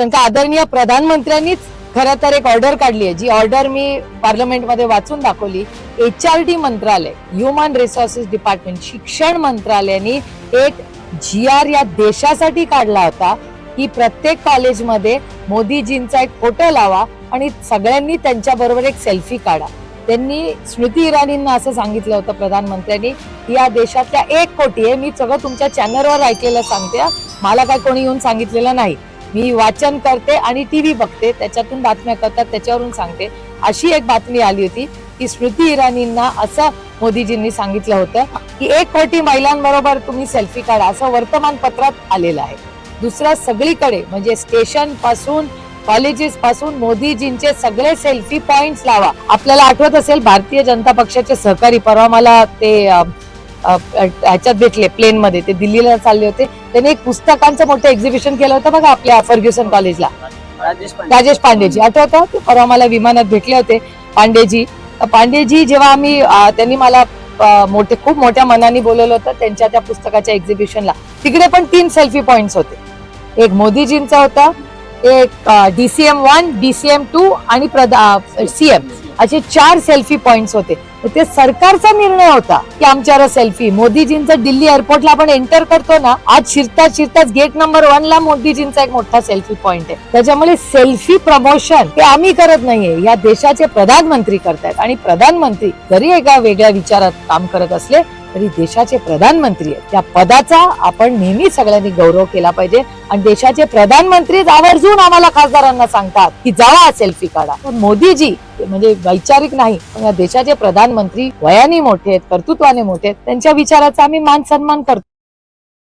त्यांचा आदरणीय प्रधानमंत्र्यांनीच खरं तर एक ऑर्डर काढली आहे. जी ऑर्डर मी पार्लमेंटमध्ये वाचून दाखवली एच आर डी मंत्रालय ह्युमन रिसोर्सेस डिपार्टमेंट शिक्षण मंत्रालयाने एक जी आर या देशासाठी काढला होता की प्रत्येक कॉलेजमध्ये मोदीजींचा एक फोटो लावा आणि सगळ्यांनी त्यांच्याबरोबर एक सेल्फी काढा. त्यांनी स्मृती इराणींना असं सांगितलं होतं प्रधानमंत्र्यांनी की या देशातल्या एक कोटी आहे. मी सगळं तुमच्या चॅनलवर ऐकलेलं सांगते. मला काय कोणी येऊन सांगितलेलं नाही. मी वाचन करते आणि टीव्ही बघते त्याच्यातून बातम्या करतात त्याच्यावरून सांगते. अशी एक बातमी आली होती की स्मृती इराणींना असं मोदीजींनी सांगितलं होतं की एक कोटी महिलांबरोबर तुम्ही सेल्फी काढा असं वर्तमानपत्रात आलेलं आहे. दुसरं सगळीकडे म्हणजे स्टेशनपासून कॉलेजेस पासून मोदीजींचे सगळे सेल्फी पॉइंट लावा. आपल्याला आठवत असेल भारतीय जनता पक्षाचे सहकारी परवा मला ते ह्याच्यात भेटले प्लेन मध्ये ते दिल्लीला चालले होते. त्यांनी एक पुस्तकांचं मोठं एक्झिबिशन केलं होतं बघा आपल्या फर्ग्युसन कॉलेजला. राजेश पांडे. राजेश पांडेजी. आठवतं? ते परवा मला विमानात भेटले होते पांडेजी. पांडेजी जेव्हा आम्ही त्यांनी मला मोठे खूप मोठ्या मनाने बोलवलं होतं त्यांच्या त्या पुस्तकाच्या एक्झिबिशनला तिकडे पण तीन सेल्फी पॉइंट्स होते. एक मोदीजींचा होता एक डीसीएम वन डीसीएम टू आणि सीएम असे चार सेल्फी पॉइंट्स होते. तर ते सरकारचा निर्णय होता की आमच्यावर सेल्फी मोदीजींचं दिल्ली एअरपोर्टला आपण एंटर करतो ना आज शिरता शिरताच गेट नंबर वन ला मोदीजींचा एक मोठा सेल्फी पॉइंट आहे. त्याच्यामुळे सेल्फी प्रमोशन ते आम्ही करत नाहीये. या देशाचे प्रधानमंत्री करतायत. आणि प्रधानमंत्री जरी एका वेगळ्या विचारात काम करत असले तरी देशाचे प्रधानमंत्री आहेत. त्या पदाचा आपण नेहमी सगळ्यांनी गौरव केला पाहिजे. आणि देशाचे प्रधानमंत्रीच आवर्जून आम्हाला खासदारांना सांगतात की जावा सेल्फी काढा. पण मोदीजी म्हणजे वैचारिक नाही पण या देशाचे प्रधानमंत्री वयाने मोठे आहेत कर्तृत्वाने मोठे आहेत त्यांच्या विचाराचा आम्ही मान सन्मान करतो.